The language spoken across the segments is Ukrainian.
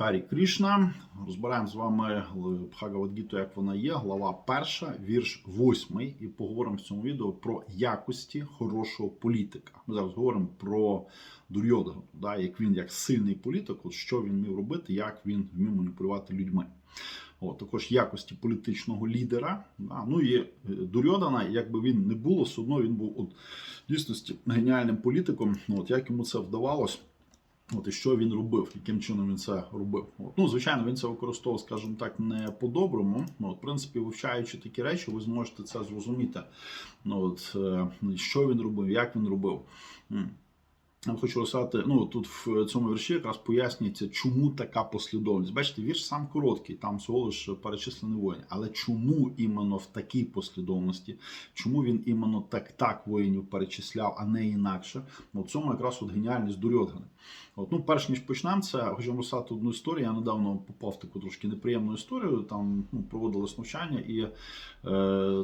Харі Крішна. Розбираємо з вами Бхагавадгіту, як вона є, глава перша, вірш восьмий. І поговоримо в цьому відео про якості хорошого політика. Ми зараз говоримо про Дурйодгану, да, як він як сильний політик, от що він вмів робити, як він вмів маніпулювати людьми. От, також якості політичного лідера. Да. Ну і е, Дурьодана, якби він не було, все одно він був от, дійсності геніальним політиком. От, як йому це вдавалось. От і що він робив, яким чином він це робив. От. Ну, звичайно, він це використовував, скажімо так, не по-доброму. Ну, в принципі, вивчаючи такі речі, ви зможете це зрозуміти. Ну, от, е, що він робив, як він робив. Хочу розказати, ну тут в цьому вірші якраз пояснюється, чому така послідовність. Бачите, вірш сам короткий, там всього лише перечислений воїн. Але чому іменно в такій послідовності, чому він іменно так так воїнів перечисляв, а не інакше? Ну, в цьому якраз от геніальність Дурьодгана. От, ну, перш ніж почнемо це, хочу розказати одну історію. Я недавно попав в таку трошки неприємну історію. Там ну, проводилось навчання, і е,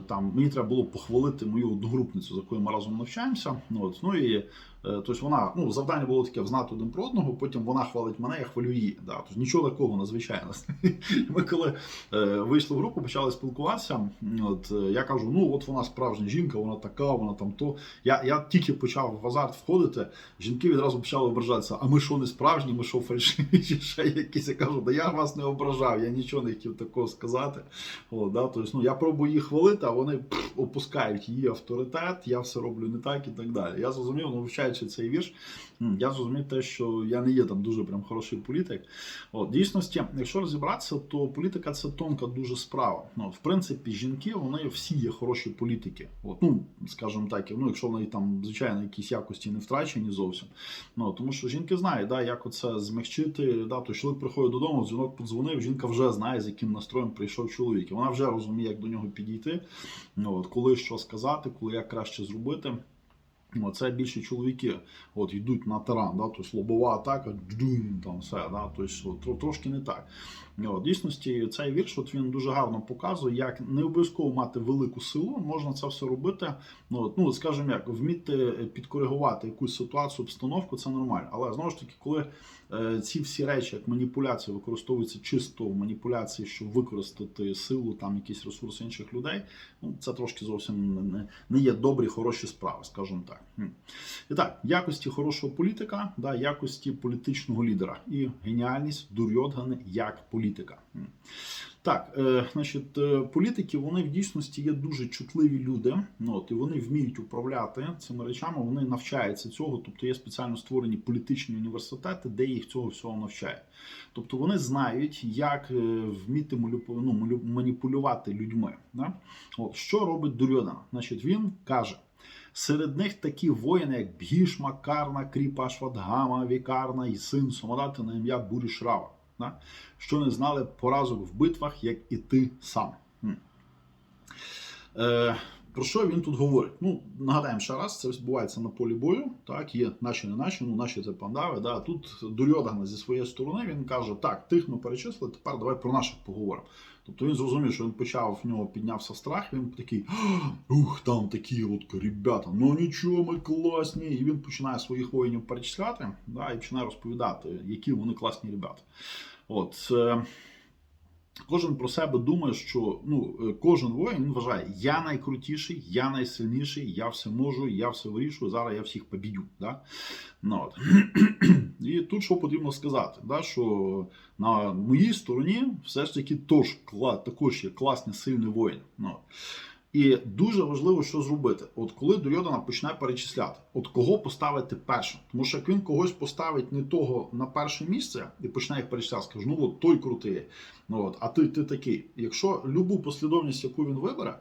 там мені треба було похвалити мою одногрупницю, з якою ми разом навчаємося. Ну, от, ну і Тобто вона ну завдання було таке взнати один про одного. Потім вона хвалить мене, я хвалю її. Да. Тобто нічого такого надзвичайно. Ми коли е, вийшли в групу, почали спілкуватися. От е, я кажу: ну от вона справжня жінка, вона така, вона там то. Я я тільки почав в азарт входити. Жінки відразу почали ображатися. А ми що не справжні, ми що фальшиві, чи ще якісь. Я кажу, да я вас не ображав, я нічого не хотів такого сказати. О, да, тобто, ну, я пробую їх хвалити, а вони пф, опускають її авторитет, я все роблю не так і так далі. Я зрозумів, ну вивчаючи цей вірш, я зрозумів те, що я не є там дуже прям хороший політик. От, дійсності, якщо розібратися, то політика це тонка дуже справа. Ну, в принципі, жінки вони всі є хороші політики. От, ну, скажімо так, ну, якщо вони там, звичайно, якісь якості не втрачені зовсім. Ну, тому що жінки знають, да, як оце змягчити. Да, то чоловік приходить додому, дзвінок подзвонив, жінка вже знає, з яким настроєм прийшов чоловік. І вона вже розуміє, як до нього підійти, ну, от, коли що сказати, коли як краще зробити. Це більше чоловіки от, йдуть на таран, да, тобто лобова атака, дждум, там все, да, тобто, трошки не так. От, дійсності цей вірш от, він дуже гарно показує, як не обов'язково мати велику силу, можна це все робити. Ну, ну скажімо як, вміти підкоригувати якусь ситуацію, обстановку, це нормально. Але знову ж таки, коли е, ці всі речі, як маніпуляція, використовуються чисто в маніпуляції, щоб використати силу, там якісь ресурси інших людей, ну, це трошки зовсім не, не є добрі, хороші справи, скажімо так. І так, якості хорошого політика, да, якості політичного лідера і геніальність Дурьодгани як політика. Так, е, значить, е, політики вони в дійсності є дуже чутливі люди. Ну, от, і вони вміють управляти цими речами, вони навчаються цього. Тобто є спеціально створені політичні університети, де їх цього всього навчають. Тобто вони знають, як е, вміти ну, маніпулювати людьми. Да? От, що робить Дурьодана? Значить, він каже. Серед них такі воїни, як Бгішма, Карна, Кріпа, Швадгама, Вікарна і син Сомадати на ім'я Бурішрава? Що не знали поразок в битвах, як і ти сам. Е, про що він тут говорить? Ну, нагадаємо ще раз, це відбувається на полі бою. Так, є наші не наші, ну наші це пандави. Да. Тут Дурьодгана зі своєї сторони він каже: так, тих ми перечислили, тепер давай про наших поговоримо. Тобто він зрозумів, що він почав в нього піднявся страх. Він такий ух, там такі от ребята, ну нічого, ми класні. І він починає своїх воїнів перечисляти, да, і починає розповідати, які вони класні ребята. От. Кожен про себе думає, що ну, е, кожен воїн він вважає, я найкрутіший, я найсильніший, я все можу, я все вирішую, зараз я всіх побідю. Да? Ну, от. І тут що потрібно сказати, да, що на моїй стороні все ж таки тож, також є класний сильний воїн. Ну, от. І дуже важливо, що зробити. От коли Дурьодана почне перечисляти, от кого поставити першим. Тому що як він когось поставить не того на перше місце і почне їх перечисляти, скаже, ну от той крутий, ну от, а ти, ти такий. Якщо любу послідовність, яку він вибере,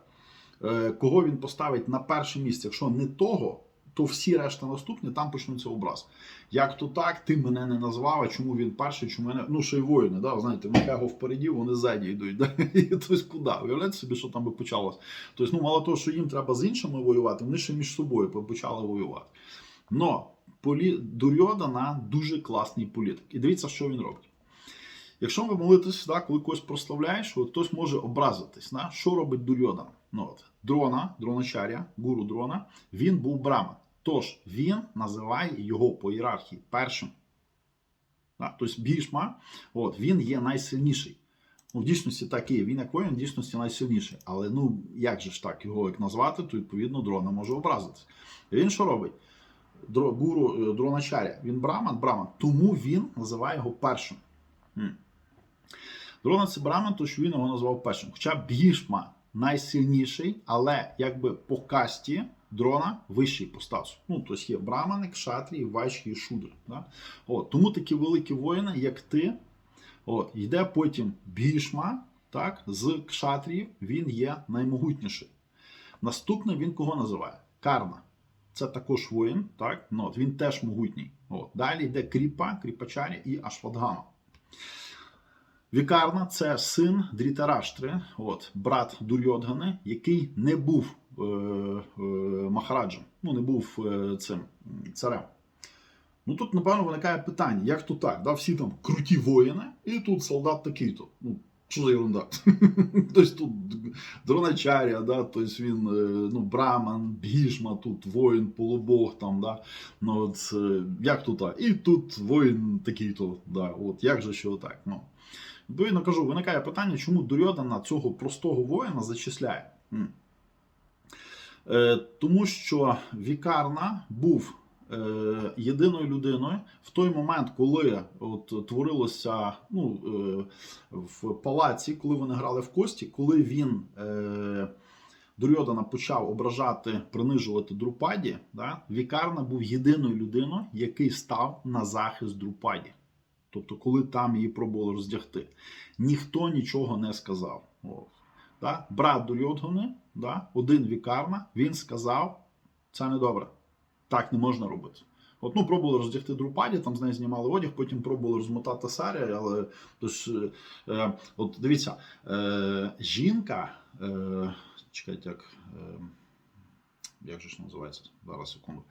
е, кого він поставить на перше місце, якщо не того, то всі решта наступні там почнуться образ. Як то так, ти мене не назвав, а чому він перший, чому мене. Ну, ще й воїни, да? знаєте, Михайло впереді, вони ззаді йдуть. Да? І тобто куди? Уявляєте собі, що там би почалось. Тобто, ну, мало того, що їм треба з іншими воювати, вони ще між собою почали воювати. Но полі... Дурьодана дуже класний політик. І дивіться, що він робить. Якщо ви молитесь, да, коли когось прославляєш, то хтось може образитись. Да? Що робить Дурьодана? Ну, от, дрона, дроначаря, гуру дрона, він був браман. Тож він називає його по ієрархії першим. Тобто Бішма, от, він є найсильніший. Ну, в дійсності так і. Він як воїн, в дійсності найсильніший. Але ну як же ж так його як назвати, то відповідно дрона може образитись. Він що робить? Дро, гуру е, дроначаря. Він браман, браман. Тому він називає його першим. Дрона це браман, то що він його назвав першим. Хоча Бішма найсильніший, але якби по касті дрона вищий по. Ну, тобто є брамани, кшатрі, вайші і шудри. Да? От, тому такі великі воїни, як ти, От, йде потім Бішма, так, з кшатріїв, він є наймогутніший. Наступний він кого називає? Карна. Це також воїн, так? Ну, от, він теж могутній. От. Далі йде Кріпа, Кріпачарі і Ашвадгама. Вікарна це син Дрітараштри, от, брат Дурьодгани, який не був е, е, Махараджем, ну не був е, цим царем. Ну тут, напевно, виникає питання, як то так? Да? Всі там круті воїни, і тут солдат такий-то. Ну, що за ерунда? Тобто тут дроначаря, да? тобто він е, ну, браман, бішма, тут воїн, полубог, там, да? ну, от, е, як то так? І тут воїн такий-то. Да? От, як же що так? Ну. Відповідно кажу, виникає питання, чому Дурьодана цього простого воїна зачисляє? Е, тому що Вікарна був е, єдиною людиною в той момент, коли от, творилося ну, е, в палаці, коли вони грали в кості, коли він. Дурьодана почав ображати, принижувати Друпаді, да, Вікарна був єдиною людиною, який став на захист Друпаді. Тобто, коли там її пробували роздягти, ніхто нічого не сказав. О, да? Брат Дурьодгани, да? один Вікарна, він сказав: це не добре, так не можна робити. От, ну, пробували роздягти Друпаді, там з неї знімали одяг, потім пробували розмотати Сарі, але тож, е, е, от дивіться, е, жінка, е, чекайте, як, е, як же ж називається? Зараз секунду.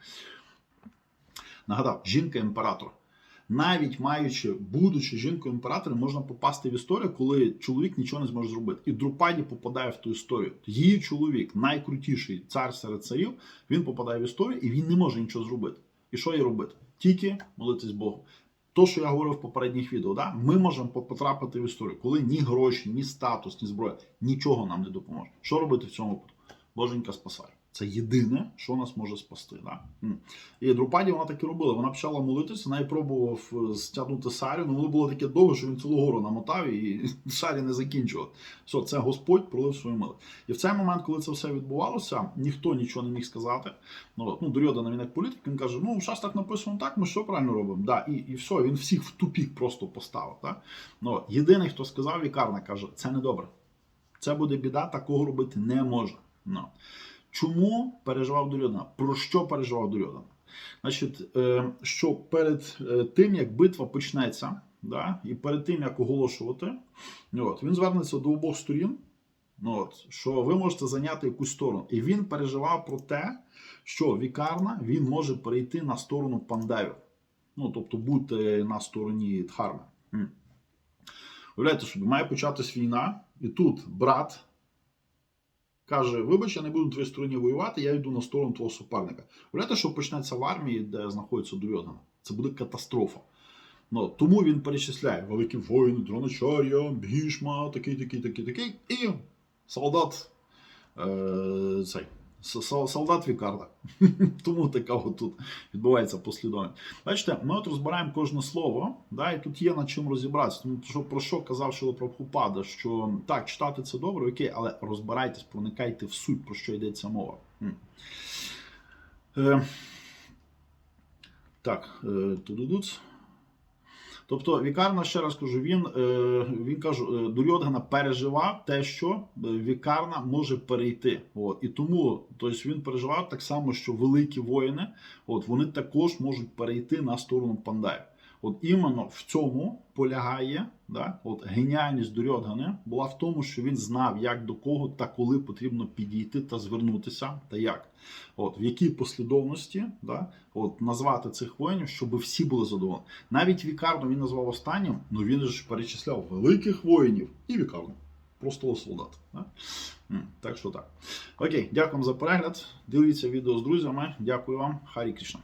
Нагадав, жінка-імператор. Навіть маючи, будучи жінкою імператором, можна попасти в історію, коли чоловік нічого не зможе зробити. І Друпаді попадає в ту історію. Її чоловік, найкрутіший цар серед царів, він попадає в історію і він не може нічого зробити. І що їй робити? Тільки молитись Богу. То, що я говорив в попередніх відео, да? ми можемо потрапити в історію, коли ні гроші, ні статус, ні зброя нічого нам не допоможе. Що робити в цьому випадку? Боженька спасає. Це єдине, що нас може спасти. Да? І Друпаді вона так і робила. Вона почала молитися, неї пробував е, стягнути Сарю. Ну воно було таке довго, що він цілу гору намотав і Сарі не закінчував. Все, це Господь пролив свою милость. І в цей момент, коли це все відбувалося, ніхто нічого не міг сказати. Ну, ну Дурьодана, він як політик, він каже: ну, зараз так написано так, ми що правильно робимо? Да, і, і все, він всіх в тупік просто поставив. Так? Ну, єдиний, хто сказав, Вікарна, каже, це не добре. Це буде біда, такого робити не можна. Ну. Чому переживав Дурьодана? Про що переживав Дурьодана? Значить, е, що перед е, тим, як битва почнеться, да, і перед тим, як оголошувати, от, він звернеться до обох сторін, ну, от, що ви можете зайняти якусь сторону. І він переживав про те, що Вікарна він може перейти на сторону пандавів. Ну, тобто бути на стороні Дхарми. Уявляєте собі, має початись війна, і тут брат каже: Вибач, я не буду на твоїй стороні воювати, я йду на сторону твого суперника. Уявляєте, що почнеться в армії, де знаходиться Дурьонина. Це буде катастрофа. Ну, тому він перечисляє великі воїни, дроночар'я, Бішма, такий, такий, такий, такий, і солдат е, цей. Солдат Вікарда. Тому така тут відбувається послідовність. Бачите, ми от розбираємо кожне слово, да, і тут є над чим розібратися. Тому що про що казав Шило Прабхупада, що так, читати це добре, окей, але розбирайтесь, проникайте в суть, про що йдеться мова. Е, так, е, тудудуц. Тобто Вікарна, ще раз кажу, він, е, він кажу, е, Дурьодгана переживав те, що е, Вікарна може перейти. От. І тому тобто він переживав так само, що великі воїни от, вони також можуть перейти на сторону пандаїв. От іменно в цьому полягає да, от, геніальність Дурьодгани була в тому, що він знав, як до кого та коли потрібно підійти та звернутися, та як. От, в якій послідовності да, от, назвати цих воїнів, щоб всі були задоволені. Навіть Вікарно він назвав останнім, ну він ж перечисляв великих воїнів і Вікарно. Простого солдата. Да? Так що так. Окей, дякую за перегляд. Дивіться відео з друзями. Дякую вам. Харі Кришна.